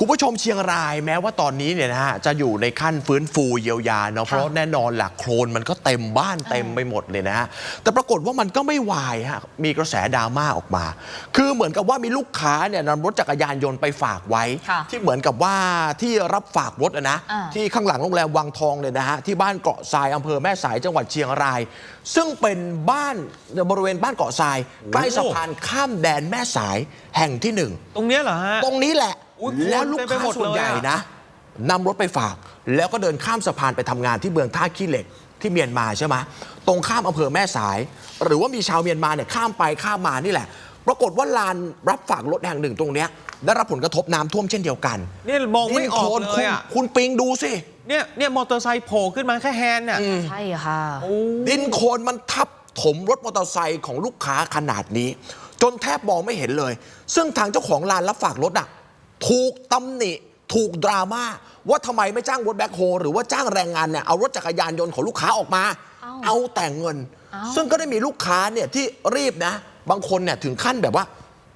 คุณผู้ชมเชียงรายแม้ว่าตอนนี้เนี่ยนะฮะจะอยู่ในขั้นฟื้นฟูเยียวยาเนาะเพราะแน่นอนหลักโคลนมันก็เต็มบ้านเต็มไปหมดเลยนะฮะแต่ปรากฏว่ามันก็ไม่วายฮะมีกระแสดราม่าออกมา คือเหมือนกับว่ามีลูกค้าเนี่ยนำรถจักรยานยนต์ไปฝากไว้ค่ะที่เหมือนกับว่าที่รับฝากรถอะนะอ่าที่ข้างหลังโรงแรมวังทองเลยนะฮะที่บ้านเกาะทรายอำเภอแม่สายจังหวัดเชียงราย ซึ่งเป็นบ้านบริเวณบ้านเกาะทรายใกล้สะพานข้ามแดนแม่สายแห่งที่หนึ่งตรงเนี้ยเหรอฮะตรงนี้แหละ อุ๊ยแล้วลูกเต็มไปค้าหมดส่วนเลยใหญ่อะ นะนำรถไปฝาก แล้วก็เดินข้ามสะพานไปทำงานที่เมืองท่าขี้เหล็กที่เมียนมาใช่ไหมตรงข้ามอำเภอแม่สาย หรือว่ามีชาวเมียนมาเนี่ยข้ามไปข้ามมานี่แหละ ปรากฏว่าลานรับฝากรถแห่งหนึ่งตรงเนี้ยได้รับผลกระทบน้ำท่วมเช่นเดียวกันเนี่ยมองไม่ออกดินโคลนเลยอะคุณคุณปิงดูสิ เนี่ยเนี่ยมอเตอร์ไซค์โผล่ขึ้นมาแค่แฮนด์น่ะใช่ค่ะ โอ้ดินโคลนมันทับถมรถมอเตอร์ไซค์ของลูกค้าขนาดนี้ จนแทบมองไม่เห็นเลย ซึ่งทางเจ้าของลานรับฝากรถอะ ถูกตำหนิถูกดราม่าว่าทำไมไม่จ้างรถแบ็คโฮหรือว่าจ้างแรงงานเนี่ยเอารถจักรยานยนต์ของลูกค้าออกมา เอ้าเอาแต่เงิน เอ้าซึ่งก็ได้มีลูกค้าเนี่ยที่รีบนะ บางคนเนี่ยถึงขั้นแบบว่า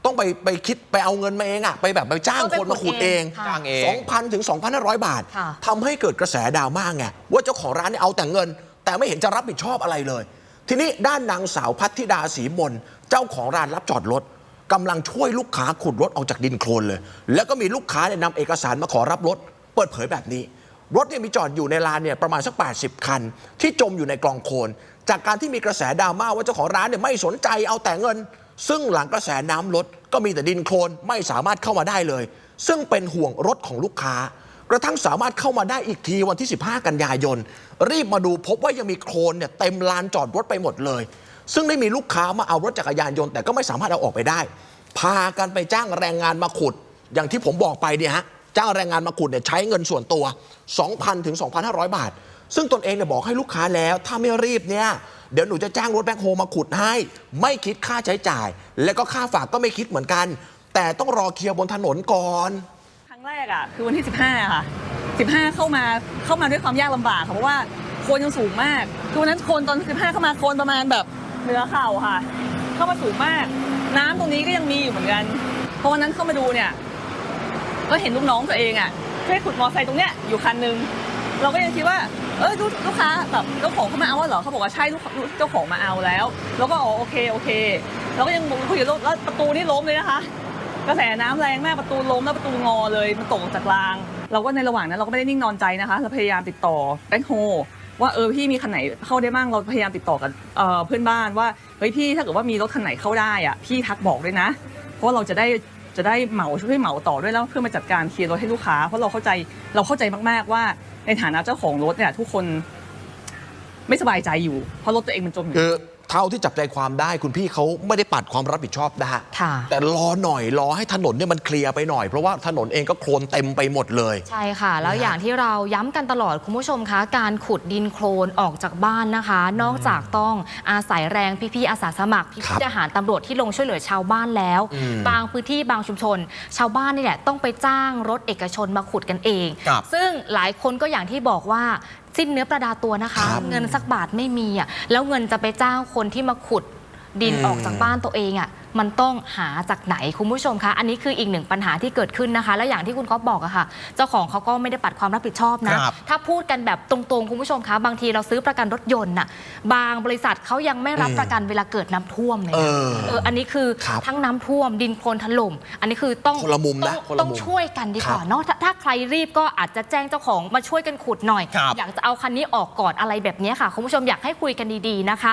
ต้องไปไปคิดไปเอาเงินมาเองอะไปแบบไปจ้างคนมาขุดเอง ค่ะ จ้างเอง 2,000 ถึง 2,500 บาทค่ะ ทำให้เกิดกระแสดราม่าไง ว่าเจ้าของร้านเนี่ยเอาแต่เงิน แต่ไม่เห็นจะรับผิดชอบอะไรเลย ทีนี้ด้านนางสาวพัทธิดาศรีมนเจ้าของร้านรับจอดรถ กำลังช่วยลูกค้าขุดรถออกจากดินโคลนเลย แล้วก็มีลูกค้าเนี่ยนำเอกสารมาขอรับรถ เปิดเผยแบบนี้ รถเนี่ยมีจอดอยู่ในลานเนี่ยประมาณสัก 80 คัน ที่จมอยู่ในกลองโคลนจากการที่มีกระแสดราม่าว่าเจ้าของร้านเนี่ยไม่สนใจเอาแต่เงิน ซึ่งหลังกระแสน้ำลดก็มีแต่ดินโคลนไม่สามารถเข้ามาได้เลย ซึ่งเป็นห่วงรถของลูกค้ากระทั่งสามารถเข้ามาได้อีกทีวันที่ 15 กันยายน รีบมาดูพบว่ายังมีโคลนเนี่ยเต็มลานจอดรถไปหมดเลย ซึ่งได้มีลูกค้ามาเอารถจักรยานยนต์ แต่ก็ไม่สามารถเอาออกไปได้ พากันไปจ้างแรงงานมาขุด อย่างที่ผมบอกไปเนี่ยฮะจ้างแรงงานมาขุดเนี่ยใช้เงินส่วนตัว 2,000ถึง2,500 บาท ซึ่งตนเองเนี่ยบอกให้ลูกค้าแล้ว ถ้าไม่รีบเนี่ยเดี๋ยวหนูจะจ้างรถแบ็คโฮมาขุดให้ ไม่คิดค่าใช้จ่าย และก็ค่าฝากก็ไม่คิดเหมือนกัน แต่ต้องรอเคลียร์บนถนนก่อน ครั้งแรกอะคือวันที่ 15 ค่ะ 15 เข้ามาเข้ามาด้วยความยากลำบากค่ะเพราะว่าโคลนยังสูงมากคือวันนั้นโคลนตอน 15 เข้ามาโคลนประมาณแบบ เหนือเข่าค่ะ เข้ามาสูงมาก น้ำตรงนี้ก็ยังมีอยู่เหมือนกันเพราะวันนั้นเข้ามาดูเนี่ย ก็เห็นลูกน้องตัวเองอะแค่ขุดมอไซค์ตรงเนี้ยอยู่คันนึงเราก็ยังคิดว่า เออลูกลูกค้าแบบเจ้าของเขามาเอาเหรอเขาบอกว่าใช่ลูกเจ้าของมาเอาแล้วเราก็อ๋อโอเคโอเคเราก็ยังคุยกับลูกแล้วประตูนี่ล้มเลยนะคะ กระแสน้ำแรงมากประตูล้มแล้วประตูงอเลยมันตกจากราง เราก็ในระหว่างนั้นเราก็ไม่ได้นิ่งนอนใจนะคะเราพยายามติดต่อแบงโฮ ว่าเออพี่มีคันไหนเข้าได้บ้างเราพยายามติดต่อกับเอ่อเพื่อนบ้านว่าเฮ้ยพี่ถ้าเกิดว่ามีรถคันไหนเข้าได้อะพี่ทักบอกด้วยนะ เพราะว่าเราจะได้จะได้เหมาช่วยเหมาต่อด้วยแล้วเพื่อมาจัดการเคลียร์รถให้ลูกค้า เพราะเราเข้าใจเราเข้าใจมากๆว่าในฐานะเจ้าของรถเนี่ยทุกคนไม่สบายใจอยู่เพราะรถตัวเองมันจมอยู่ คือ เท่าที่จับใจความได้คุณพี่เขาไม่ได้ปัดความรับผิดชอบได้ค่ะ แต่รอหน่อยรอให้ถนนเนี่ยมันเคลียร์ไปหน่อย เพราะว่าถนนเองก็โคลนเต็มไปหมดเลย ใช่ค่ะ แล้วอย่างที่เราย้ำกันตลอดคุณผู้ชมคะ การขุดดินโคลนออกจากบ้านนะคะ นอกจากต้องอาศัยแรงพี่ๆอาสาสมัครครัพี่บๆทหารตำรวจที่ลงช่วยเหลือชาวบ้านแล้ว อืมบางพื้นที่บางชุมชน ชาวบ้านนี่แหละต้องไปจ้างรถเอกชนมาขุดกันเอง ครับ ซึ่งหลายคนก็อย่างที่บอกว่า สิ้นเนื้อประดาตัวนะคะครับเงินสักบาทไม่มีอะแล้วเงินจะไปจ้างคนที่มาขุดดินอืมออกจากบ้านตัวเองอะ มันต้องหาจากไหนคุณผู้ชมคะอันนี้คืออีกหนึ่งปัญหาที่เกิดขึ้นนะคะ แล้วอย่างที่คุณก๊อฟบอกอะค่ะ เจ้าของเขาก็ไม่ได้ปัดความรับผิดชอบนะ ครับ ถ้าพูดกันแบบตรงๆ คุณผู้ชมคะบางทีเราซื้อประกันรถยนต์น่ะบางบริษัทเขายังไม่รับอืมประกันเวลาเกิดน้ำท่วมเลยเอนะอ เอออันนี้คือครับทั้งน้ำท่วมดินโคลนถล่มอันนี้คือต้องคนละมุมนะต้องคนละมุมต้องช่วยกันดีกว่าครับเนาะถ้าถ้าใครรีบก็อาจจะแจ้งเจ้าของมาช่วยกันขุดหน่อย ครับ อยากจะเอาคันนี้ออกก่อนอะไรแบบนี้ค่ะคุณผู้ชมอยากให้คุยกันดีๆนะคะ